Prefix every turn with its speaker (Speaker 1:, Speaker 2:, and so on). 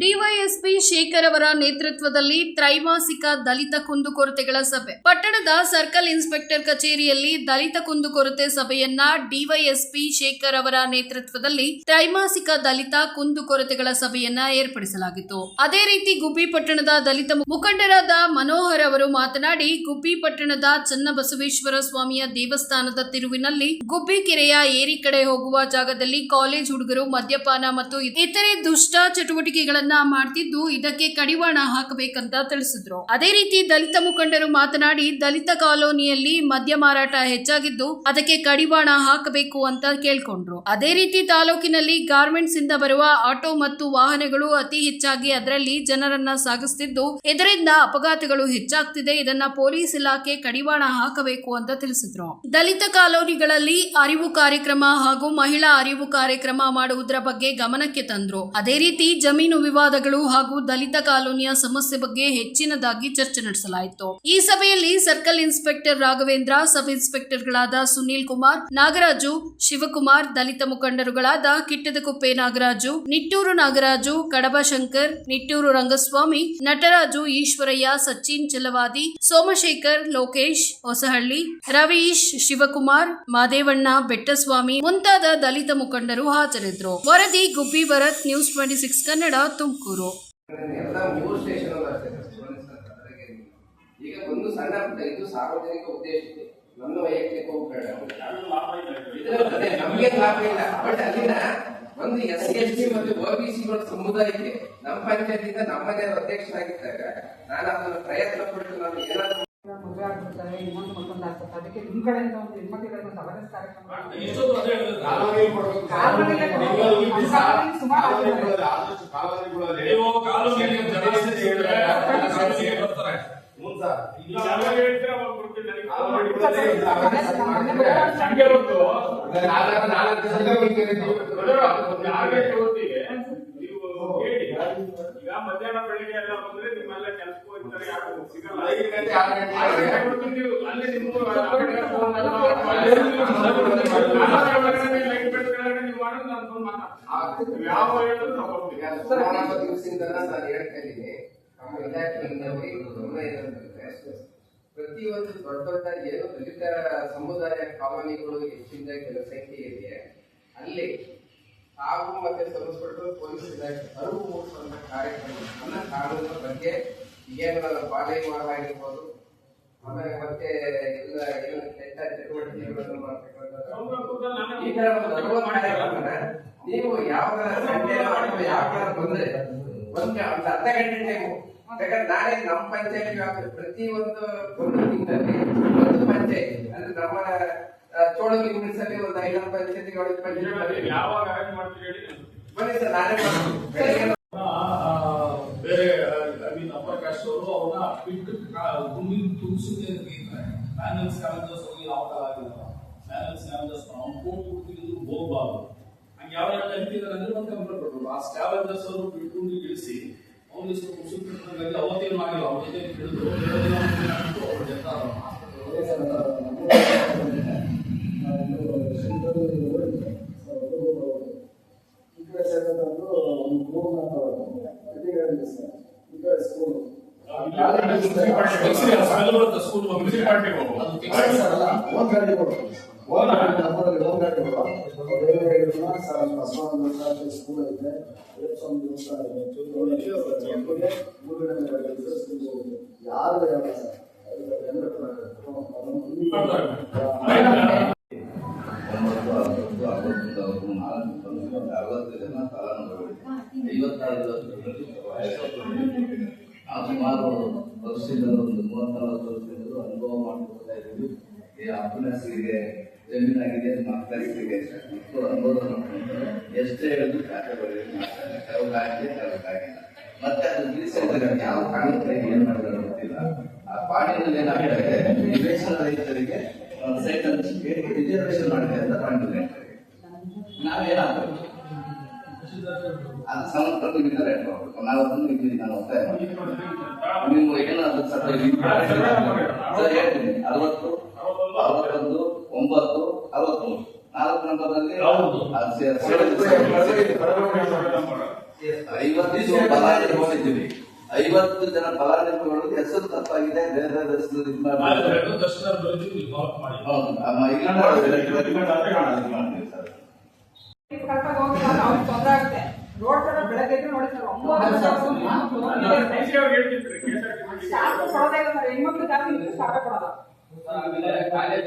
Speaker 1: DYSP Shekhar ಅವರ ನೇತೃತ್ವದಲ್ಲಿ ತ್ರೈಮಾಸಿಕ ದಲಿತ ಕುಂದುಕೊರತೆಗಳ ಸಭೆ. ಪಟ್ಟಣದ ಸರ್ಕಲ್ ಇನ್ಸ್ಪೆಕ್ಟರ್ ಕಚೇರಿಯಲ್ಲಿ ದಲಿತ ಕುಂದುಕೊರತೆ ಸಭೆಯನ್ನ ಡಿವೈಎಸ್ಪಿ ಶೇಖರ್ ಅವರ ನೇತೃತ್ವದಲ್ಲಿ ತ್ರೈಮಾಸಿಕ ದಲಿತ ಕುಂದುಕೊರತೆಗಳ ಸಭೆಯನ್ನ ಏರ್ಪಡಿಸಲಾಗಿತ್ತು. ಅದೇ ರೀತಿ ಗುಬ್ಬಿ ಪಟ್ಟಣದ ದಲಿತ ಮುಖಂಡರಾದ ಮನೋಹರ್ ಅವರು ಮಾತನಾಡಿ, ಗುಬ್ಬಿ ಪಟ್ಟಣದ ಚನ್ನಬಸವೇಶ್ವರ ಸ್ವಾಮಿಯ ದೇವಸ್ಥಾನದ ತಿರುವಿನಲ್ಲಿ ಗುಬ್ಬಿ ಕೆರೆಯ ಏರಿ ಹೋಗುವ ಜಾಗದಲ್ಲಿ ಕಾಲೇಜ್ ಹುಡುಗರು ಮದ್ಯಪಾನ ಮತ್ತು ಇತರೆ ದುಷ್ಟ ಚಟುವಟಿಕೆಗಳನ್ನ ಮಾಡ್ತಿದ್ದು ಇದಕ್ಕೆ ಕಡಿವಾಣ ಹಾಕಬೇಕಂತ ತಿಳಿಸಿದ್ರು. ಅದೇ ರೀತಿ ದಲಿತ ಮುಖಂಡರು ಮಾತನಾಡಿ, ದಲಿತ ಕಾಲೋನಿಯಲ್ಲಿ ಮದ್ಯ ಮಾರಾಟ ಹೆಚ್ಚಾಗಿದ್ದು ಅದಕ್ಕೆ ಕಡಿವಾಣ ಹಾಕಬೇಕು ಅಂತ ಕೇಳ್ಕೊಂಡ್ರು. ಅದೇ ರೀತಿ ತಾಲೂಕಿನಲ್ಲಿ ಗಾರ್ಮೆಂಟ್ಸ್ ಇಂದ ಬರುವ ಆಟೋ ಮತ್ತು ವಾಹನಗಳು ಅತಿ ಹೆಚ್ಚಾಗಿ ಅದರಲ್ಲಿ ಜನರನ್ನ ಸಾಗಿಸುತ್ತಿದ್ದು ಇದರಿಂದ ಅಪಘಾತಗಳು ಹೆಚ್ಚಾಗ್ತಿದೆ, ಇದನ್ನ ಪೊಲೀಸ್ ಇಲಾಖೆ ಕಡಿವಾಣ ಹಾಕಬೇಕು ಅಂತ ತಿಳಿಸಿದ್ರು. ದಲಿತ ಕಾಲೋನಿಗಳಲ್ಲಿ ಅರಿವು ಕಾರ್ಯಕ್ರಮ ಹಾಗೂ ಮಹಿಳಾ ಅರಿವು ಕಾರ್ಯಕ್ರಮ ಮಾಡುವುದರ ಬಗ್ಗೆ ಗಮನಕ್ಕೆ ತಂದ್ರು. ಅದೇ ರೀತಿ ಜಮೀನು ವಿವಾದಗಳು ಹಾಗೂ ದಲಿತ ಕಾಲೋನಿಯ ಸಮಸ್ಯೆ ಬಗ್ಗೆ ಹೆಚ್ಚಿನದಾಗಿ ಚರ್ಚೆ ನಡೆಸಲಾಯಿತು. ಈ ಸಭೆಯಲ್ಲಿ ಸರ್ಕಲ್ ಇನ್ಸ್ಪೆಕ್ಟರ್ ರಾಘವೇಂದ್ರ, ಸಬ್ ಇನ್ಸ್ಪೆಕ್ಟರ್ಗಳಾದ ಸುನೀಲ್ ಕುಮಾರ್, ನಾಗರಾಜು, ಶಿವಕುಮಾರ್, ದಲಿತ ಮುಖಂಡರುಗಳಾದ ಕಿಟ್ಟದಕುಪ್ಪೆ ನಾಗರಾಜು, ನಿಟ್ಟೂರು ನಾಗರಾಜು, ಕಡಬ ಶಂಕರ್, ನಿಟ್ಟೂರು ರಂಗಸ್ವಾಮಿ, ನಟರಾಜು ಈಶ್ವರಯ್ಯ, ಸಚಿನ್ ಚಲವಾದಿ, ಸೋಮಶೇಖರ್, ಲೋಕೇಶ್, ಹೊಸಹಳ್ಳಿ, ರವೀಶ್, ಶಿವಕುಮಾರ್, ಮಾದೇವಣ್ಣ, ಬೆಟ್ಟಸ್ವಾಮಿ ಮುಂತಾದ ದಲಿತ ಮುಖಂಡರು ಹಾಜರಿದ್ದರು. ವರದಿ Gubbi Bharat, news twenty six Kannada Tumakuru
Speaker 2: ಈಗ ಒಂದು ಸಣ್ಣ ಸಾರ್ವಜನಿಕ ಉದ್ದೇಶಕ್ಕೆ ನನ್ನ ವೈಯಕ್ತಿಕ ಲಾಭ ಇಲ್ಲ. ಒಂದು ಎಸ್ ಸಿ ಎಸ್ ಟಿ ಮತ್ತು ಒ ಬಿ ಸಿಗಳ ಸಮುದಾಯಕ್ಕೆ ನಮ್ಮ ಪಂಚಾಯತಿಯಿಂದ ನಮ್ಮದೇ ಅಧ್ಯಕ್ಷರಾಗಿದ್ದಾಗ ನಾನು ಅದನ್ನು ಪ್ರಯತ್ನ ಪಟ್ಟು ನಾನು ಏನಾದ್ರು
Speaker 3: ಮದುವೆ ಆಗ್ಬಿಡ್ತಾರೆ ಇನ್ನೊಂದು ಮತ್ತೊಂದು ಆಗ್ತದೆ ಅದಕ್ಕೆ ನಿಮ್ ಕಡೆಯಿಂದ ಒಂದು ಹೆಣ್ಮಕ್ಳಿಗೆ ಒಂದು ಅವೇರ್ನೆಸ್ ಕಾರ್ಯಕ್ರಮ.
Speaker 4: ಬರ್ತಾರೆ. ಮಧ್ಯಾಹ್ನ ಬೆಳಿಗ್ಗೆ ಎಲ್ಲ ಬಂದ್ರೆ ನಿಮ್ಮೆಲ್ಲ ಕೆಲಸಕ್ಕೆ
Speaker 2: ಪ್ರತಿಯೊಂದು ದೊಡ್ಡ ದೊಡ್ಡ ಏನು ದಲಿತ ಸಮುದಾಯ ಕಾಲೋನಿಗಳು ಹೆಚ್ಚಿನ ಜನಸಂಖ್ಯೆ ಇದೆ ಅಲ್ಲಿ ತಾವು ಮತ್ತೆ ಸಂಸ್ಕೃತ ಪೊಲೀಸ್ ಇಲಾಖೆ ಅರಿವು ಮೂಡಿಸುವಂತ ಕಾರ್ಯಕ್ರಮ ನನ್ನ ಬಗ್ಗೆ ವಿವಾಹ ಆಗಿರ್ಬೋದು. ಆಮೇಲೆ ಮತ್ತೆ ಎಲ್ಲ ಏನು ಕೆಟ್ಟ ಚಟುವಟಿಕೆಗಳನ್ನು ಮಾಡ್ತಕ್ಕಂಥದ್ದು ಈ ತರ ನೀವು ಯಾವ ಅಥವಾ ಯಾವ ತರ ಬಂದ್ರೆ ಒಂದು ಒಂದು ಅರ್ಧ ಗಂಟೆ ಟೈಮು ಯಾಕಂದ್ರೆ ನಾಳೆ ನಮ್ಮ ಪಂಚಾಯತ್ ವ್ಯಾಪ್ತಿ ಪ್ರತಿ ಒಂದು ಒಂದು ತಿಂಗಳಲ್ಲಿ ಒಂದು ಪಂಚಾಯತ್ ಅಂದ್ರೆ ನಮ್ಮ ಚೋಳಗಿ ಮುನಿಸಲ್ಲಿ ಒಂದು ಐದಾರು ಪಂಚಾಯತಿಗೆ ಪಂಚಾಯತ್
Speaker 4: ಯಾವಾಗ ಮಾಡ್ತೀರಿ
Speaker 2: ಬನ್ನಿ ಸರ್ ನಾನೇ
Speaker 5: ಸ್ಕ್ಯಾಮರ್ಸ್ ಅವ್ನು ಕೋಟ್ ಕೊಡ್ತಿದ್ರು ಹೋಗ್ಬಾರ್ದು ಹಂಗೆ ಯಾವ ಯಾವ ಅಂದ್ರೆ ಒಂದು ಕಂಪ್ಲೇಂಟ್ ಕೊಟ್ಟರು ಆ ಸ್ಕ್ಯಾಮರ್ಸ್ ಅವರು ಬಿಟ್ಕೊಂಡು ಇಳಿಸಿ ಅವ್ನು ಸ್ವಲ್ಪ ಮುಸುಕು ಅವತ್ತೇನು ಆಗಿಲ್ಲ ಅವ್ರ ಜೊತೆ ಹಿಡಿದು ಅವ್ರ ಜೊತೆ ಸ್ಕೂಲ್. ಅದು fix
Speaker 6: ಒಂಬತ್ತು ಅರವತ್ತು ಅರವತ್ತೊಂದು ಅರವತ್ತು ನಾಲ್ಕು ತೊಂಬತ್ತು ಅರವತ್ತು ಜನ ಫಲಾನುಭವಿಗಳು ಐವತ್ತೈದು ವರ್ಷದಲ್ಲಿ ನಾವು ಸುಮಾರು ವರ್ಷದಿಂದ ಒಂದು ಮೂವತ್ನಾಲ್ಕು ವರ್ಷದಿಂದ ಅನುಭವ ಮಾಡ್ಕೊಳ್ತಾ ಇದ್ದೀವಿ ಈ ಅಪ್ಪನಸಿಗೆ ಜಮೀನಾಗಿದೆ ಮಕ್ಕಳಿಗೆ ಮತ್ತು ಅನುಭವ ಮಾಡ್ಕೊಂಡ್ರೆ ಎಷ್ಟೇ ಹೇಳಿದ್ರು ಖಾತೆ ಬರೆಯೋದು ಮತ್ತೆ ಅದು ತಿಳಿಸಿದ್ರೆ ಯಾವ ಕಾರಣಕ್ಕೆ ಏನ್ ಮಾಡಿದಾರೆ ಗೊತ್ತಿಲ್ಲ. ಆ ಪಾಣಿನಲ್ಲಿ ಏನಾಗ್ತದೆ ನಿವೇಶನ ರೈತರಿಗೆ ಸೈಟ್ ಹಂಚಿಕೆ ರಿಸರ್ವೇಶನ್ ಮಾಡಿದೆ ಅಂತ ಮಾಡಿದ್ರೆ ನಾವೇನಾದ್ರು ಅದು ಇದ್ದಾರೆ ನಾವು ನಾನು ನೀವು ಏನಾದ್ರು ಸರ್ ಅರವತ್ತು, ಅರವತ್ತೊಂದು ಒಂಬತ್ತು ಅರವತ್ಮೂರು ನಾಲ್ಕು ನಂಬರ್ನಲ್ಲಿ ಐವತ್ತು ಫಲಾನುಭವಿದ್ದೀವಿ ಐವತ್ತು ಜನ ಫಲಾನುಭವಿಗಳು ಹೆಸರು ತಪ್ಪಾಗಿದೆ ಬೇರೆ ಬೇರೆ ಹೆಸರು ಸರ್
Speaker 3: ತೊಂದರೆ ಆಗುತ್ತೆ ರೋಡ್ ತರ ಬೆಳಗ್ಗೆ ನೋಡಿ ಸರ್ ಒಂಬತ್ತು ಹೆಣ್ಮಕ್ಳು ಜಾಸ್ತಿ ಕೊಡಲ್ಲ
Speaker 2: ಕಾಲೇಜ್